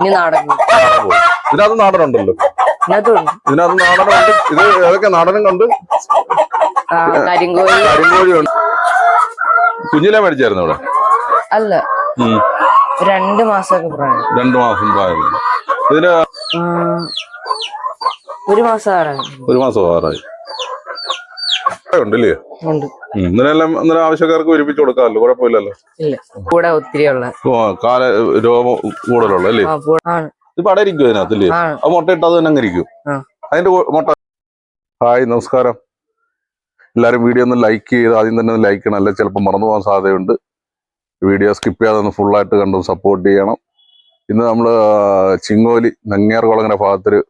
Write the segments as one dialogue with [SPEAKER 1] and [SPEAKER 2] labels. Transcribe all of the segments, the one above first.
[SPEAKER 1] ഇനി നാടൻ ഉണ്ടല്ലോ
[SPEAKER 2] നാടൻ ഉണ്ടല്ലോ ഇതിനകത്ത്
[SPEAKER 1] ഇതിനകത്തുണ്ട്.
[SPEAKER 2] ഇതിനകത്ത് നാടനുണ്ട് ഇത് ഏതൊക്കെ നാടനും കണ്ട്?
[SPEAKER 1] ആ, കരിങ്കോഴി.
[SPEAKER 2] കരിങ്കോഴിയുണ്ട് കുഞ്ഞിലെ മേടിച്ചായിരുന്നു ഇവിടെ?
[SPEAKER 1] അല്ല. രണ്ടു മാസമൊക്കെ പ്രായം.
[SPEAKER 2] രണ്ടു മാസം പ്രായം. ഇതിന്
[SPEAKER 1] ഒരു മാസം ആറായി.
[SPEAKER 2] ഒരു മാസം ആറായി. ഉണ്ടല്ലേ
[SPEAKER 1] ഉണ്ട്.
[SPEAKER 2] ഇന്നലെല്ലാം ഇന്നലെ ആവശ്യക്കാർക്ക് ഒരുമിച്ച് കൊടുക്കാമല്ലോ കുഴപ്പമില്ലല്ലോ.
[SPEAKER 1] കൂടെ ഒത്തിരി ഉള്ള
[SPEAKER 2] കാല രോഗം കൂടുതലുള്ള അല്ലേ? ഇത് അടയിരിക്കും അതിനകത്തല്ലേ
[SPEAKER 1] ആ.
[SPEAKER 2] അത് മുട്ട ഇട്ടത് തന്നെ അങ്ങനെ ഇരിക്കും. അതിന്റെ മുട്ട. ഹായ് നമസ്കാരം. എല്ലാവരും വീഡിയോ ഒന്ന് ലൈക്ക് ചെയ്ത് ആദ്യം തന്നെ ഒന്ന് ലൈക്ക് ചെയ്യണം. അല്ലെ ചിലപ്പോൾ മറന്നു പോകാൻ സാധ്യതയുണ്ട്. വീഡിയോ സ്കിപ്പ് ചെയ്യാതെ ഒന്ന് ഫുള്ളായിട്ട് കണ്ടു സപ്പോർട്ട് ചെയ്യണം. ഇന്ന് നമ്മൾ ചിങ്ങോലി നങ്ങിയാർ കുളങ്ങര ഭാഗത്തൊരു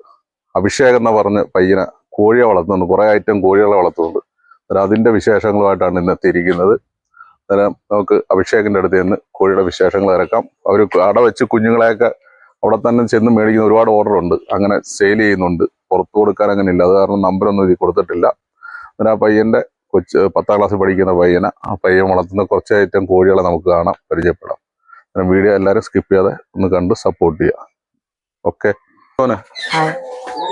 [SPEAKER 2] അഭിഷേകം എന്ന് പറഞ്ഞ് പയ്യനെ കോഴിയെ വളർത്തുന്നുണ്ട്. കുറേ ഐറ്റം കോഴികളെ വളർത്തുന്നുണ്ട്. അന്നേരം അതിന്റെ വിശേഷങ്ങളുമായിട്ടാണ് ഇന്ന് എത്തിയിരിക്കുന്നത്. അന്നേരം നമുക്ക് അഭിഷേകിന്റെ അടുത്ത് നിന്ന് കോഴിയുടെ വിശേഷങ്ങൾ ഇറക്കാം. അവർ അട വെച്ച് കുഞ്ഞുങ്ങളെയൊക്കെ അവിടെ തന്നെ ചെന്ന് മേടിക്കുന്ന ഒരുപാട് ഓർഡർ ഉണ്ട്. അങ്ങനെ സെയിൽ ചെയ്യുന്നുണ്ട്. പുറത്തു കൊടുക്കാൻ അങ്ങനെ ഇല്ല. അത് കാരണം നമ്പറൊന്നും ഇതിൽ കൊടുത്തിട്ടില്ല. അന്നേരം ആ പയ്യന്റെ കൊച്ച് പത്താം ക്ലാസ്സിൽ പഠിക്കുന്ന പയ്യനെ ആ പയ്യൻ വളർത്തുന്ന കുറച്ച് ഐറ്റം കോഴികളെ നമുക്ക് കാണാം പരിചയപ്പെടാം. അന്നേരം വീഡിയോ എല്ലാവരും സ്കിപ്പ് ചെയ്യാതെ ഒന്ന് കണ്ട് സപ്പോർട്ട് ചെയ്യുക ഓക്കെ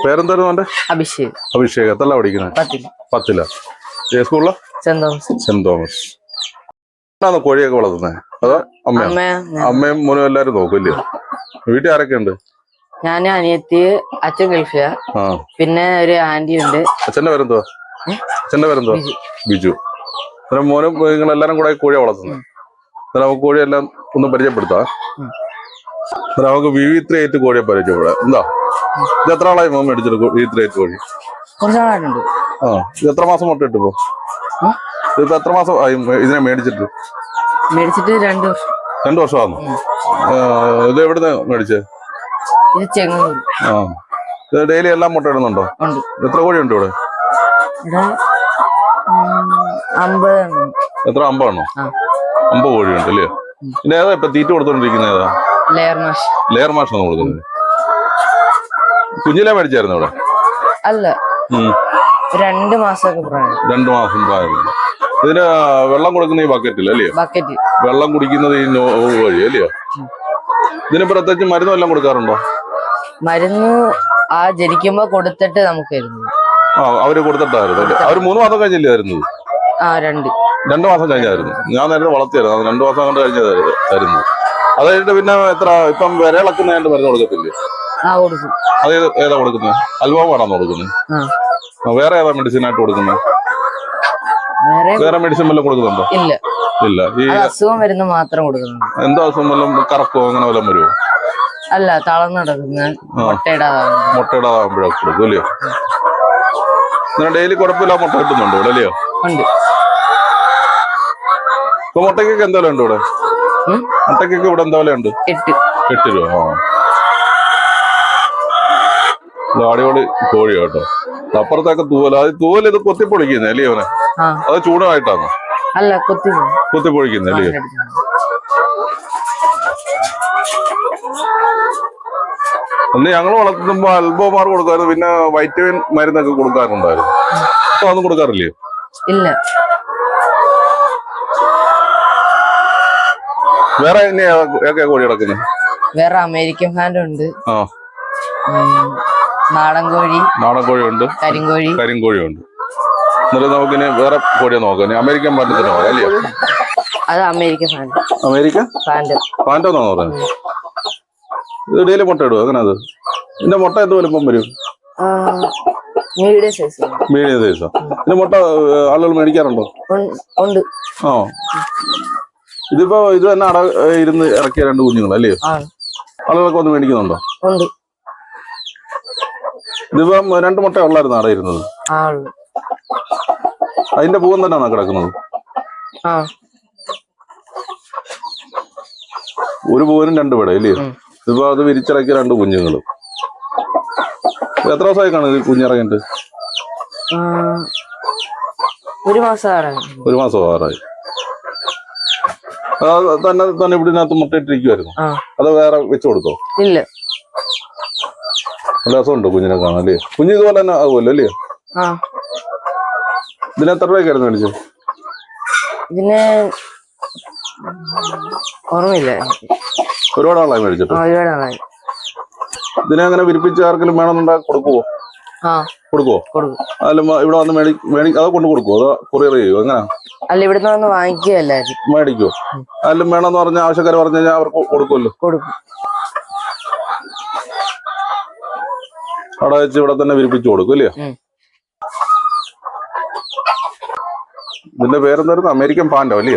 [SPEAKER 2] പേരെന്തായിരുന്നു
[SPEAKER 1] അഭിഷേക്.
[SPEAKER 2] അഭിഷേക്. എത്തല്ല പഠിക്കുന്നത് പത്തില്ല സ്കൂളില?
[SPEAKER 1] Saint Thomas.
[SPEAKER 2] Saint Thomas. ആണോ കോഴിയൊക്കെ വളർത്തുന്നത് അതോ
[SPEAKER 1] അമ്മ
[SPEAKER 2] അമ്മയും മോനും എല്ലാരും നോക്കില്ലേ? വീട്ടിൽ ആരൊക്കെ ഉണ്ട്
[SPEAKER 1] ഞാൻ അനിയത്തി അച്ഛൻ ഗൾഫിയാ പിന്നെ ഒരു ആന്റി ഉണ്ട്.
[SPEAKER 2] അച്ഛന്റെ പേരെന്തോ അച്ഛന്റെ പേരെന്തോ
[SPEAKER 1] ബിജു.
[SPEAKER 2] അന്നേരം മോനും നിങ്ങൾ എല്ലാരും കൂടെ കോഴിയെ വളർത്തുന്നത് അന്നേരം നമുക്ക് കോഴിയെല്ലാം ഒന്ന് പരിചയപ്പെടുത്താം. അന്നേരം നമുക്ക് വി വി ത്രീ എയ്റ്റ് കോഴിയെ പരിചയപ്പെടാം. എന്താ? ഇത് എത്ര ആളായി മോൻ മേടിച്ചിട്ട് വി ത്രീ എയ്റ്റ് കോഴി?
[SPEAKER 1] കുറച്ച് നാളുണ്ട്
[SPEAKER 2] ആ ഇത് എത്ര മാസം മുട്ട
[SPEAKER 1] ഇട്ടു.
[SPEAKER 2] ഇതിപ്പോ എത്ര മാസം ആയി ഇതിനെ മേടിച്ചിട്ട്?
[SPEAKER 1] മേടിച്ചിട്ട് രണ്ടു വർഷം.
[SPEAKER 2] രണ്ടു വർഷമാണോ. ഇത് എവിടുന്ന് മേടിച്ചേ?
[SPEAKER 1] ഇത് ചെങ്ങന്നൂർ
[SPEAKER 2] ആ. ഇത് ഡെയിലി എല്ലാം മുട്ട ഇടുന്നുണ്ടോ? എത്ര കോഴി ഉണ്ട്
[SPEAKER 1] ഇവിടെ?
[SPEAKER 2] എത്ര അമ്പാണോ? അമ്പത് കോഴി ഉണ്ട് അല്ലേ പിന്നെ ഏതാ ഇപ്പൊ തീറ്റ കൊടുത്തോണ്ടിരിക്കുന്ന ഏതാ?
[SPEAKER 1] ലെയർ മാഷ്.
[SPEAKER 2] ലെയർ മാഷാണ് കൊടുക്കുന്നത് കുഞ്ഞിലെ മേടിച്ചായിരുന്നു ഇവിടെ?
[SPEAKER 1] അല്ല. രണ്ട് മാസമൊക്കെ പ്രായം.
[SPEAKER 2] രണ്ടു മാസം പ്രായമുണ്ട് ഇതിന് വെള്ളം കൊടുക്കുന്ന ഈ ബക്കറ്റിൽ അല്ലേ
[SPEAKER 1] ബക്കറ്റ്
[SPEAKER 2] വെള്ളം കുടിക്കുന്നത് ഈ നോ വഴി അല്ലയോ. ഇതിന് പ്രത്യേകിച്ച് മരുന്ന് വല്ലതും കൊടുക്കാറുണ്ടോ?
[SPEAKER 1] മരുന്ന് ആ ജനിക്കുമ്പോ കൊടുത്തിട്ട് നമുക്ക് തരുന്നത്
[SPEAKER 2] ആ അവർ കൊടുത്തിട്ടായിരുന്നു അല്ലേ? അവർ മൂന്ന് മാസം കഴിഞ്ഞില്ലായിരുന്നു
[SPEAKER 1] ആ രണ്ട്.
[SPEAKER 2] രണ്ടു മാസം കഴിഞ്ഞായിരുന്നു. ഞാൻ നേരത്തെ വളർത്തിയായിരുന്നു അത് രണ്ടു മാസം കൊണ്ട് കഴിഞ്ഞായിരുന്നു അത് കഴിഞ്ഞിട്ട് പിന്നെ എത്ര ഇപ്പം വിരളക്കുന്നതിന്റെ മരുന്ന് കൊടുക്കത്തില്ലേ?
[SPEAKER 1] കൊടുക്കും.
[SPEAKER 2] അത് ഏത് കൊടുക്കുന്നത് അൽവാമാണോ കൊടുക്കുന്നത് വേറെ ഏതാ മെഡിസിൻ ആയിട്ട് കൊടുക്കുന്നത്
[SPEAKER 1] വേറെ
[SPEAKER 2] മെഡിസിൻ വല്ലതും കൊടുക്കുന്നുണ്ടോ?
[SPEAKER 1] ഇല്ല.
[SPEAKER 2] ഇല്ല. ഈ
[SPEAKER 1] അസുഖം വരുന്ന മാത്രം കൊടുക്കുന്നുണ്ട്.
[SPEAKER 2] എന്തോ അസുഖം വല്ലതും കറക്കോ അങ്ങനെ വല്ലതും വരുമോ
[SPEAKER 1] അല്ല
[SPEAKER 2] തളർന്നിടക്കുന്ന മുട്ടയിടാതാകുമ്പോഴൊക്കെ കൊടുക്കും അല്ലയോ? ഇങ്ങനെ ഡെയിലി കുഴപ്പമില്ല മുട്ട കിട്ടുന്നുണ്ടോ ഇവിടെ അല്ലയോ?
[SPEAKER 1] ഉണ്ട്.
[SPEAKER 2] ഇപ്പൊ മുട്ടക്കൊക്കെ എന്താ വില ഉണ്ട് ഇവിടെ? മുട്ടക്കൊക്കെ ഇവിടെ എന്താ വില ഉണ്ട്?
[SPEAKER 1] എട്ട്.
[SPEAKER 2] എട്ട് രൂപ ആ. അടിപൊളി കോഴി കേട്ടോ. അപ്പുറത്തൊക്കെ തൂവല. അത് തൂവല ഇത് കൊത്തിപ്പൊളിക്കുന്നേ അല്ലേ അവനെ അത് ചൂടായിട്ടാണോ
[SPEAKER 1] അല്ല കൊത്തി
[SPEAKER 2] കൊത്തിപ്പൊളിക്കുന്നേ അല്ലേ? അന്ന് ഞങ്ങൾ വളർത്തുമ്പോ അൽബോമാർ കൊടുക്കാറുണ്ട് പിന്നെ വൈറ്റമിൻ മരുന്നൊക്കെ കൊടുക്കാറുണ്ടായിരുന്നു. അപ്പൊ അതൊന്നും കൊടുക്കാറില്ലേ?
[SPEAKER 1] ഇല്ല.
[SPEAKER 2] വേറെ കോഴി കിടക്കുന്നത്
[SPEAKER 1] വേറെ അമേരിക്കൻ ഫാൻഡ് ഉണ്ട്.
[SPEAKER 2] ആ.
[SPEAKER 1] നാടൻ കോഴി
[SPEAKER 2] നാടൻ കോഴിയുണ്ട്
[SPEAKER 1] കരിങ്കോഴി.
[SPEAKER 2] കരിങ്കോഴിയുണ്ട്. എന്നിട്ട് നമുക്കിനി വേറെ കോഴിയെ നോക്കാം. അമേരിക്കൻ പാന്റത്തിന് നോക്കാം അല്ലയോ
[SPEAKER 1] അത് അമേരിക്കൻ ഫാൻഡ്
[SPEAKER 2] അമേരിക്ക?
[SPEAKER 1] പാൻഡ്
[SPEAKER 2] പാന്റോന്നാണോ പറയുന്നത് ഇത് ഡെയിലി മുട്ട ഇടുവോ? അങ്ങനെ അത് ഇതിന്റെ മുട്ട എന്ത് വലുപ്പം വരും?
[SPEAKER 1] മീഡിയം സൈസ്
[SPEAKER 2] മീഡിയം സൈസോ? ഇതിന്റെ മുട്ട ആളുകൾ മേടിക്കാറുണ്ടോ?
[SPEAKER 1] ഉണ്ട്.
[SPEAKER 2] ആ. ഇതിപ്പോ ഇത് തന്നെ അട ഇരുന്ന് ഇറക്കിയ രണ്ട് കുഞ്ഞുങ്ങൾ
[SPEAKER 1] അല്ലേ
[SPEAKER 2] ആളുകളൊക്കെ വന്ന് മേടിക്കുന്നുണ്ടോ?
[SPEAKER 1] ഉണ്ട്.
[SPEAKER 2] ഇതിപ്പം രണ്ട് മുട്ട ഉള്ളായിരുന്നു അവിടെ ഇരുന്നത്. അതിന്റെ പൂവൻ തന്നെയാണോ കിടക്കുന്നത്? ഒരു പൂവനും രണ്ട് പേടെ
[SPEAKER 1] ഇല്ലേ.
[SPEAKER 2] ഇതിപ്പോ അത് വിരിച്ചിറക്കിയ രണ്ട് കുഞ്ഞുങ്ങൾ എത്ര ദിവസമായി കാണും
[SPEAKER 1] കുഞ്ഞിറങ്ങിട്ട് ഒരു മാസം ആറായി.
[SPEAKER 2] ഒരു മാസം ആറായി. തന്നെ തന്നെ ഇവിടെ മുട്ടയിട്ടിരിക്കുവായിരുന്നു മുട്ടയിട്ടിരിക്കുമായിരുന്നു അത് വേറെ വെച്ചു കൊടുത്തോ?
[SPEAKER 1] ഇല്ല.
[SPEAKER 2] നല്ല രസമുണ്ട് കുഞ്ഞിനെ കാണാൻ അല്ലേ? കുഞ്ഞ് ഇതുപോലെ തന്നെ ആകുമല്ലോ അല്ലേ? ഇതിന് എത്ര രൂപയ്ക്കായിരുന്നു മേടിച്ചത്
[SPEAKER 1] ഇതിന് ഓർമ്മയില്ല.
[SPEAKER 2] ഒരുപാട് ആളായി മേടിച്ചിട്ട്.
[SPEAKER 1] ഒരുപാട് ആളായി
[SPEAKER 2] ഇതിനെ അങ്ങനെ വിരിപ്പിച്ച് ആർക്കെങ്കിലും വേണമെന്നുണ്ടാ കൊടുക്കുവോ? കൊടുക്കുവോ?
[SPEAKER 1] കൊടുക്കും.
[SPEAKER 2] അല്ല ഇവിടെ വന്ന് മേടി മേടി അത് കൊണ്ട് കൊടുക്കുവോ? അതോ കൊറിയർ ചെയ്യുവോ? എങ്ങനെ?
[SPEAKER 1] അല്ല ഇവിടുന്ന് വന്ന് വാങ്ങിക്കുക എല്ലാരും
[SPEAKER 2] മേടിക്കുവോ? അല്ല വേണമെന്ന് പറഞ്ഞ ആവശ്യക്കാർ പറഞ്ഞു കഴിഞ്ഞാൽ അവർക്ക് കൊടുക്കുമല്ലോ
[SPEAKER 1] കൊടുക്കും.
[SPEAKER 2] അവിടെ വെച്ച് ഇവിടെ തന്നെ വിരിപ്പിച്ചു കൊടുക്കും ഇല്ലയോ
[SPEAKER 1] ഉം.
[SPEAKER 2] ഇതിന്റെ പേരെന്തായിരുന്നു? അമേരിക്കൻ പാൻഡോ
[SPEAKER 1] അല്ലേ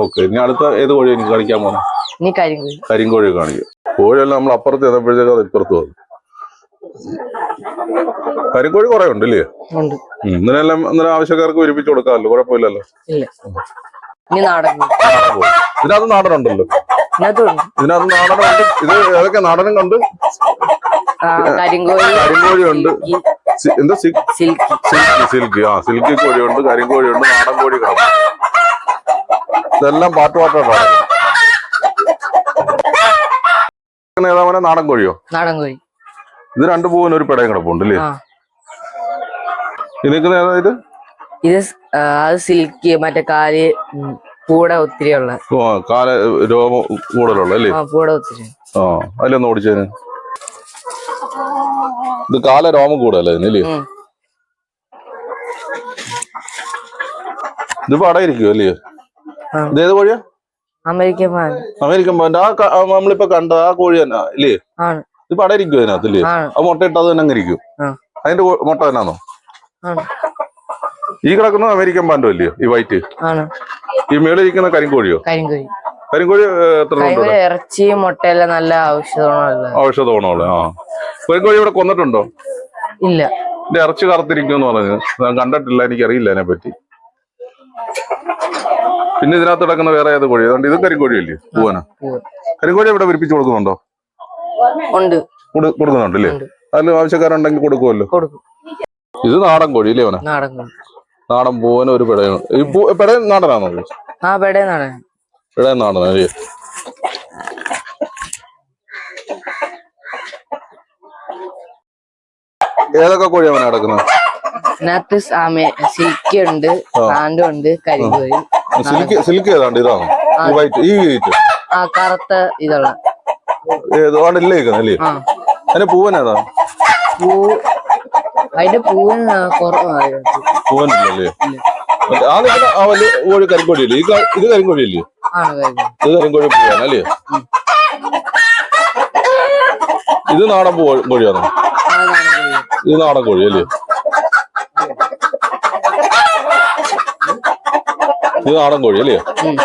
[SPEAKER 2] ഓക്കെ ഇനി അടുത്ത ഏത് കോഴി എനിക്ക് കാണിക്കാൻ പോകണം
[SPEAKER 1] കരിങ്കോഴി.
[SPEAKER 2] കാണിക്കും. കോഴിയെല്ലാം നമ്മൾ അപ്പുറത്ത് ചെന്നപ്പോഴത്തേക്ക് അത് ഇപ്പുറത്ത് വന്നു. കരിങ്കോഴി കുറെ ഉണ്ട് ഇല്ലേ? ഇന്നലെല്ലാം ഇന്നലെ ആവശ്യക്കാർക്ക് വിരിപ്പിച്ചു കൊടുക്കാമല്ലോ കുഴപ്പമില്ലല്ലോ. ഇതിനകത്ത് നാടനുണ്ടല്ലോ ഇതിനകത്ത് നാടനുണ്ട് ഇത് ഏതൊക്കെ നാടനും കണ്ട്?
[SPEAKER 1] ആ, കരിങ്കോഴി
[SPEAKER 2] കരിങ്കോഴി ഉണ്ട്. എന്താ
[SPEAKER 1] സിൽക്കി.
[SPEAKER 2] സിൽക്കി ആ സിൽക്കി കോഴിയുണ്ട് കരിങ്കോഴിയുണ്ട് നാടൻ കോഴി കാണും. ഇതെല്ലാം പാട്ടുപാട്ടാണ് ഏതാ മോനെ? നാടൻ കോഴിയോ?
[SPEAKER 1] നാടൻ കോഴി.
[SPEAKER 2] ഇത് രണ്ട് പൂവിന് ഒരു പിടയും കിടപ്പുണ്ട് അല്ലേ? ഇത് നിൽക്കുന്ന ഏതാ ഇത്?
[SPEAKER 1] ഇത് അത് സിൽക്കി മറ്റേ കാൽ പൂട ഒത്തിരി ഉള്ള.
[SPEAKER 2] കാല രോമം കൂടുതലുള്ള അല്ലേ?
[SPEAKER 1] പൂട ഒത്തിരി.
[SPEAKER 2] ആ അതിലൊന്ന് ഓടിച്ചതിന് ഇത് കാല രോമം ഇതിന് അല്ലേ
[SPEAKER 1] ഉം.
[SPEAKER 2] ഇതിപ്പോ അടയിരിക്കും അല്ലേ?
[SPEAKER 1] ഇതേത്
[SPEAKER 2] ഇത് ഏത് കോഴിയാ?
[SPEAKER 1] അമേരിക്കൻ പാൻ
[SPEAKER 2] അമേരിക്കൻ പാൻ ആ നമ്മളിപ്പോ കണ്ട ആ കോഴി തന്നെ ഇല്ലേ? ഇത് പടയിരിക്കും അതിനകത്ത് ഇല്ലേ? ആ മുട്ട ഇട്ടത് തന്നെ അങ്ങനെ ഇരിക്കും. അതിന്റെ മുട്ട
[SPEAKER 1] തന്നാന്നോ?
[SPEAKER 2] ഈ കിടക്കുന്നത് അമേരിക്കൻ പാൻഡോ അല്ലയോ ഈ വൈറ്റ്?
[SPEAKER 1] ആണ്.
[SPEAKER 2] ഈ മേളിൽ ഇരിക്കുന്ന കരിങ്കോഴിയോ?
[SPEAKER 1] കരിങ്കോഴി.
[SPEAKER 2] കരിങ്കോഴി എത്ര ഉണ്ട്?
[SPEAKER 1] മുട്ടയെല്ലാം നല്ല
[SPEAKER 2] ഔഷധ ആ. കരിങ്കോഴി ഇവിടെ കൊന്നിട്ടുണ്ടോ?
[SPEAKER 1] ഇല്ല.
[SPEAKER 2] എന്റെ ഇറച്ചി കറുത്തിരിക്കുമെന്ന് പറഞ്ഞു. ഞാൻ കണ്ടിട്ടില്ല എനിക്കറിയില്ല അതിനെ പറ്റി പിന്നെ ഇതിനകത്ത് കിടക്കുന്ന വേറെ ഏത് കോഴി അതുകൊണ്ട് ഇത് കരിങ്കോഴി അല്ലേ പൂവന.
[SPEAKER 1] പൂവ്.
[SPEAKER 2] കരിങ്കോഴി ഇവിടെ വിരിപ്പിച്ചു കൊടുക്കുന്നുണ്ടോ?
[SPEAKER 1] ഉണ്ട്.
[SPEAKER 2] കൊടു- കൊടുക്കുന്നുണ്ടല്ലേ. അതിൽ ആവശ്യക്കാരുണ്ടെങ്കിൽ കൊടുക്കുമല്ലോ.
[SPEAKER 1] കൊടുക്കും.
[SPEAKER 2] ഇത് നാടൻ കോഴി അല്ലേ അവനെ?
[SPEAKER 1] നാടൻ കോഴി.
[SPEAKER 2] നാടൻ പോവന ഒരു പിടയാണ് ഈ പൂ പിടയും നാടനാണോ?
[SPEAKER 1] ആ പിടയൻ നാടൻ.
[SPEAKER 2] പിടയും നാടനാ അല്ലേ? ഏതൊക്കെ കോഴിയാണ് അവനെ കിടക്കുന്നത്
[SPEAKER 1] ഇതിനകത്ത് സിൽക്കി ഉണ്ട് പാൻഡും ഉണ്ട് കരിങ്കോഴി
[SPEAKER 2] സിൽക്ക് സിൽക്ക് ഏതാണ്ട് ഇതാണോ? വൈറ്റ് ഈ വൈറ്റ്?
[SPEAKER 1] ആ കറുത്ത ഇതാണ്
[SPEAKER 2] ഏതാണ്ട് അവിടെ ഇല്ലേ അല്ലേ അതിന് പൂവൻ ഏതാ?
[SPEAKER 1] പൂ അതിന്റെ പൂവിന് കുറവാണ്
[SPEAKER 2] പൂവനില്ലല്ലേ ആ നിൽക്കുന്ന ആ വലിയ കോഴി കരിങ്കോഴി അല്ലേ ഈ ക- ഇത് കരിങ്കോഴി അല്ലേ
[SPEAKER 1] ആണ് കരിങ്കോഴി.
[SPEAKER 2] ഇത് കരിങ്കോഴി പൂവാണ് അല്ലേ? ഇത് നാടൻ പൂ കോഴിയാണോ? ഇത് നാടൻ കോഴി അല്ലേ? ഇത് നാടൻ കോഴി അല്ലേ?
[SPEAKER 1] ഉം.